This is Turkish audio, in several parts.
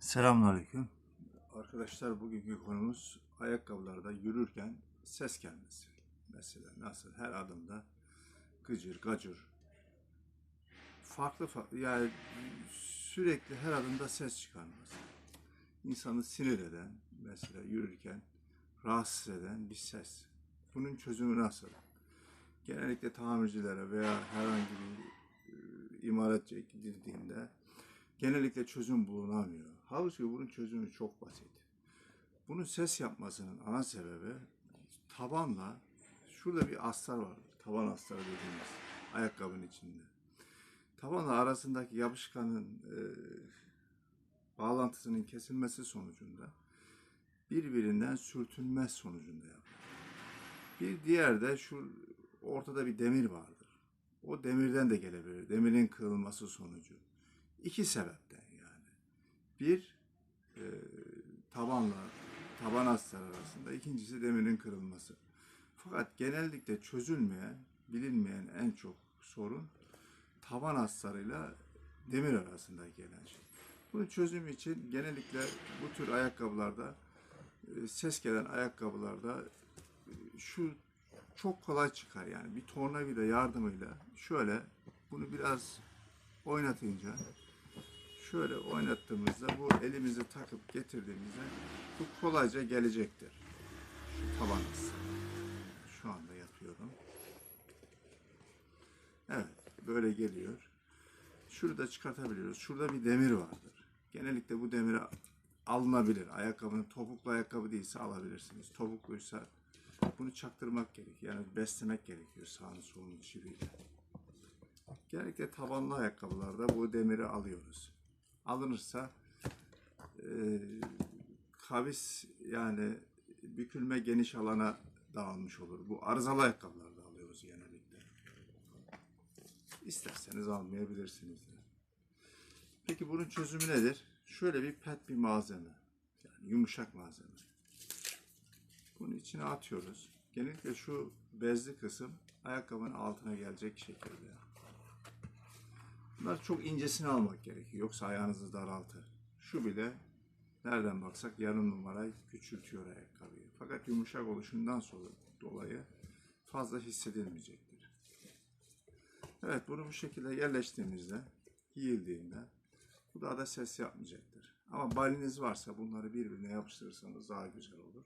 Selamünaleyküm. Arkadaşlar bugünkü konumuz ayakkabılarda yürürken ses gelmesi. Mesela nasıl her adımda gıcır gacır farklı farklı yani sürekli her adımda ses çıkarması. İnsanı sinir eden mesela yürürken rahatsız eden bir ses. Bunun çözümü nasıl? Genellikle tamircilere veya herhangi bir e, imalatçıya gidildiğinde genellikle çözüm bulunamıyor. Halbuki bunun çözümü çok basit. Bunun ses yapmasının ana sebebi tabanla şurada bir astar var. Taban astarı dediğimiz ayakkabının içinde. Tabanla arasındaki yapışkanın e, bağlantısının kesilmesi sonucunda birbirinden sürtünmez sonucunda yapılır. Bir diğer de şu ortada bir demir vardır. O demirden de gelebilir. Demirin kırılması sonucu. İki sebepten yani. Bir, e, tabanla taban astar arasında. ikincisi demirin kırılması. Fakat genellikle çözülmeyen, bilinmeyen en çok sorun taban astarıyla demir arasında gelen şey. Bunun çözümü için genellikle bu tür ayakkabılarda e, ses gelen ayakkabılarda e, şu çok kolay çıkar yani bir tornavida yardımıyla şöyle bunu biraz oynatınca şöyle oynattığımızda bu elimizi takıp getirdiğimizde bu kolayca gelecektir. Şu tabanız. Şu anda yapıyorum. Evet, böyle geliyor. Şurada çıkartabiliyoruz. Şurada bir demir vardır. Genellikle bu demir alınabilir. Ayakkabının topuklu ayakkabı değilse alabilirsiniz. Topukluysa bunu çaktırmak gerek. Yani beslemek gerekiyor sağını solunu çiviyle. Genellikle tabanlı ayakkabılarda bu demiri alıyoruz. Alınırsa e, kavis yani bükülme geniş alana dağılmış olur. Bu arızalı ayakkabılarda alıyoruz genellikle. İsterseniz almayabilirsiniz. Peki bunun çözümü nedir? Şöyle bir pet bir malzeme. Yani yumuşak malzeme. Bunu içine atıyoruz. Genellikle şu bezli kısım ayakkabının altına gelecek şekilde. Bunlar çok incesini almak gerekiyor. Yoksa ayağınızı daraltır. Şu bile nereden baksak yarım numara küçültüyor ayakkabıyı. Fakat yumuşak oluşundan sonra dolayı fazla hissedilmeyecektir. Evet bunu bu şekilde yerleştiğimizde, giyildiğinde bu daha da ses yapmayacaktır. Ama baliniz varsa bunları birbirine yapıştırırsanız daha güzel olur.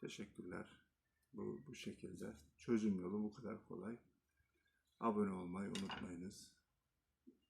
Teşekkürler. Bu, bu şekilde çözüm yolu bu kadar kolay. Abone olmayı unutmayınız.